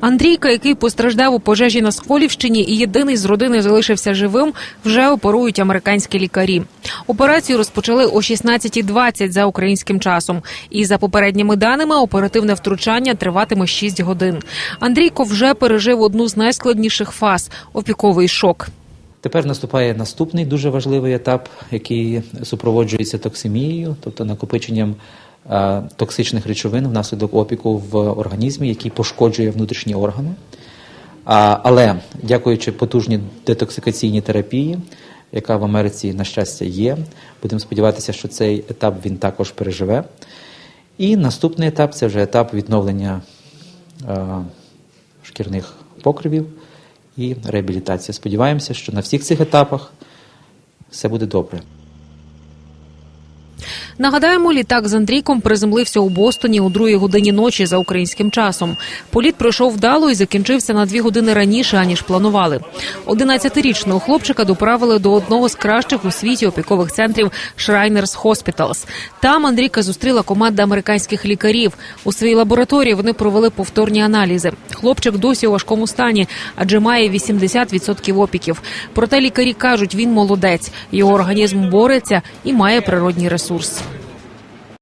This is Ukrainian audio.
Андрійка, який постраждав у пожежі на Сколівщині і єдиний з родини залишився живим, вже оперують американські лікарі. Операцію розпочали о 16.20 за українським часом. І за попередніми даними, оперативне втручання триватиме 6 годин. Андрійко вже пережив одну з найскладніших фаз опіковий шок. Тепер наступає наступний дуже важливий етап, який супроводжується токсимією, тобто накопиченням токсичних речовин внаслідок опіку в організмі, який пошкоджує внутрішні органи. Але дякуючи потужній детоксикаційній терапії, яка в Америці, на щастя, є, будемо сподіватися, що цей етап він також переживе. І наступний етап це вже етап відновлення е, шкірних покривів і реабілітація. Сподіваємося, що на всіх цих етапах все буде добре. Нагадаємо, літак з Андрійком приземлився у Бостоні у другій годині ночі за українським часом. Політ пройшов вдало і закінчився на дві години раніше аніж планували. 11-річного хлопчика доправили до одного з кращих у світі опікових центрів Shriners Hospitals. Там Андрійка зустріла команда американських лікарів. У своїй лабораторії вони провели повторні аналізи. Хлопчик досі у важкому стані, адже має 80% опіків. Проте лікарі кажуть, він молодець. Його організм бореться і має природній ресурс.